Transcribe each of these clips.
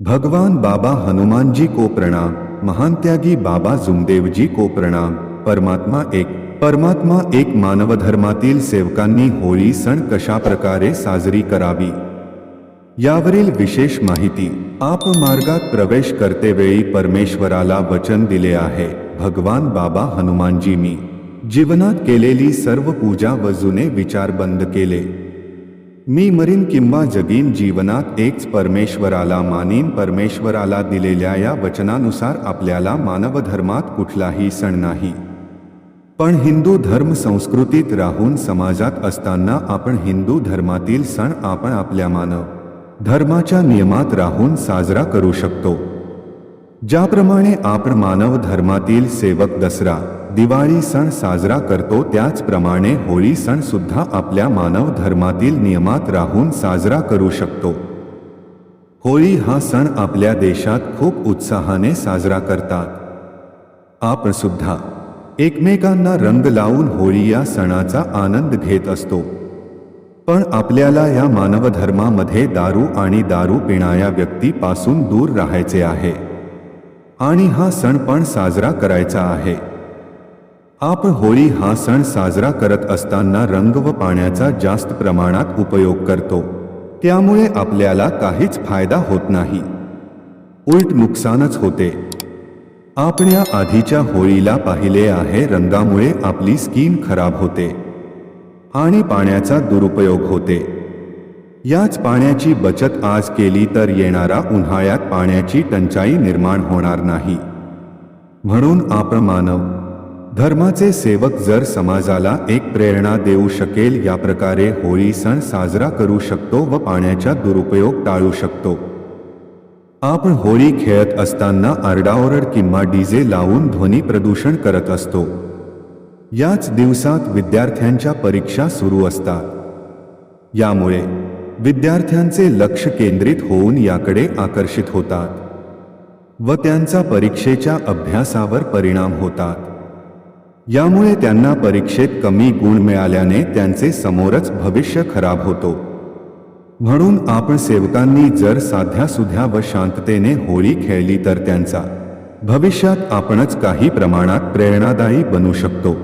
भगवान बाबा हनुमानजी को प्रणाम महान त्यागी बाबा जुमदेवजी को प्रणाम. परमात्मा एक परमात्मा एक मानवधर्मातील सेवकांनी होळी सण कशा प्रकारे साजरी करावी? यावरील विशेष माहिती आप मार्गात प्रवेश करतेवेळी परमेश्वराला वचन दिले आहे भगवान बाबा हनुमानजी मी. जीवनात केलेली सर्व पूजा व जुने विचार बंद केले. मी मरीन किंवा जगीन जीवनात एकच परमेश्वराला मानीन. परमेश्वराला दिलेल्या या वचनानुसार आपल्याला मानवधर्मात कुठलाही सण नाही. पण हिंदू धर्म संस्कृतीत राहून समाजात असताना आपण हिंदू धर्मातील सण आपण आपल्या मानव धर्माच्या नियमात राहून साजरा करू शकतो. ज्याप्रमाणे आपण मानव धर्मातील सेवक दसरा दिवाळी सण साजरा करतो त्याचप्रमाणे होळी सण सुद्धा आपल्या मानव धर्मातील नियमात राहून साजरा करू शकतो. होळी हा सण आपल्या देशात खूप उत्साहाने साजरा करतात. आपण सुद्धा एकमेकांना रंग लावून होळी या सणाचा आनंद घेत असतो. पण आपल्याला या मानवधर्मामध्ये दारू आणि दारू पिणाऱ्या व्यक्तीपासून दूर राहायचे आहे. आणि हा सण पण साजरा करायचा आहे. आपण होळी हा सण साजरा करत असताना रंग व पाण्याचा जास्त प्रमाणात उपयोग करतो. त्यामुळे आपल्याला काहीच फायदा होत नाही. उलट नुकसानच होते. आपल्या आधीच्या होळीला पाहिले आहे रंगामुळे आपली स्किन खराब होते. आणि पाण्याचा दुरुपयोग होते. याच पाण्याची बचत आज केली तर येणारा उन्हाळ्यात पाण्याची टंचाई निर्माण होणार नाही. म्हणून आपण मानव धर्माचे सेवक जर समाजाला एक प्रेरणा देऊ शकेल या प्रकारे होळी सण साजरा करू शकतो व पाण्याचा दुरुपयोग टाळू शकतो. आपण होळी खेळत असताना आरडाओरड किंवा डीजे लावून ध्वनी प्रदूषण करत असतो. याच दिवसात विद्यार्थ्यांच्या परीक्षा सुरू असतात. यामुळे विद्यार्थ्यांचे लक्ष केंद्रित होऊन याकडे आकर्षित होतात व त्यांचा परीक्षेच्या अभ्यासावर परिणाम होतात. यामुळे त्यांना परीक्षेत कमी गुण मिळाल्याने त्यांचे समोरच भविष्य खराब होतो. म्हणून आपण सेवकांनी जर साध्या सुध्या व शांततेने होळी खेळली तर त्यांचा भविष्यात आपणच काही प्रमाणात प्रेरणादायी बनू शकतो.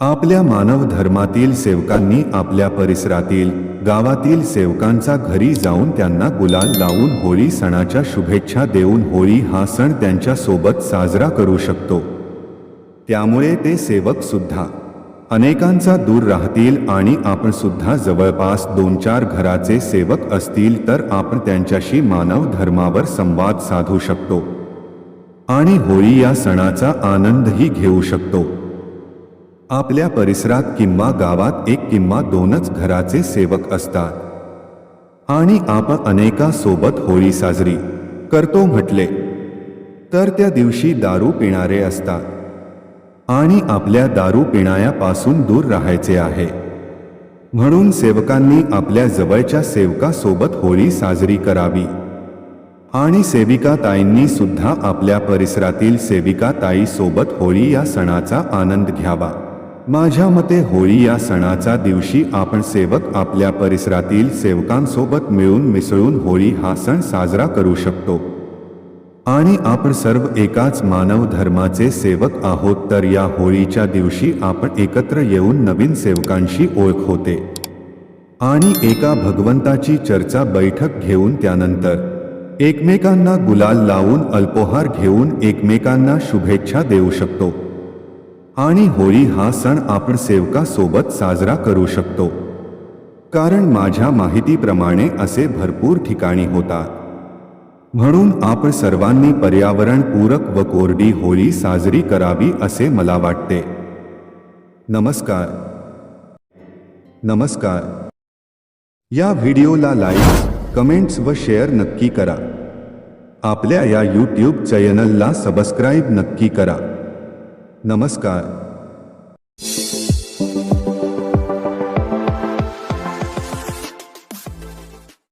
आपल्या मानव धर्मातील सेवकांनी आपल्या परिसरातील गावातील सेवकांचा घरी जाऊन त्यांना गुलाल लावून होळी सणाच्या शुभेच्छा देऊन होळी हा सण त्यांच्यासोबत साजरा करू शकतो. त्यामुळे ते सेवक सुद्धा. अनेकांचा दूर राहतील आणि आपण सुद्धा जवळपास दोन चार घराचे सेवक असतील तर आपण त्यांच्याशी मानव धर्मावर संवाद साधू शकतो. आणि होळी या सणाचा आनंदही घेऊ शकतो. आपल्या परिसरात किंवा गावात एक किंवा दोनच घराचे सेवक असतात. आणि आपण अनेकासोबत होळी साजरी करतो म्हटले. तर त्या दिवशी दारू पिणारे असतात. आणि आपल्या दारू पिणायापासून दूर राहायचे आहे. म्हणून सेवकांनी आपल्या जवळच्या सेवकासोबत होळी साजरी करावी. आणि सेविका ताईंनी सुद्धा आपल्या परिसरातील सेविका ताई सोबत होळी या सणाचा आनंद घ्यावा. माझ्या मते होळी या सणाचा दिवशी आपण सेवक आपल्या परिसरातील सेवकांसोबत मिळून मिसळून होळी हा सण साजरा करू शकतो. आणि आपण सर्व एकाच मानव धर्माचे सेवक आहोत तर या होळीच्या दिवशी आपण एकत्र येऊन नवीन सेवकांशी ओळख होते. आणि एका भगवंताची चर्चा बैठक घेऊन त्यानंतर एकमेकांना गुलाल लावून अल्पोहार घेऊन एकमेकांना शुभेच्छा देऊ शकतो. आणि होळी हा सण आपण सेवकासोबत साजरा करू शकतो. कारण माझ्या माहितीप्रमाणे असे भरपूर ठिकाणी होतात. म्हणून आपण सर्वांनी पर्यावरणपूरक व कोरडी होळी साजरी करावी असे मला वाटते. नमस्कार. नमस्कार. या व्हिडिओला लाईक कमेंट्स व शेअर नक्की करा. आपल्या या यूट्यूब चॅनलला सबस्क्राईब नक्की करा. नमस्कार.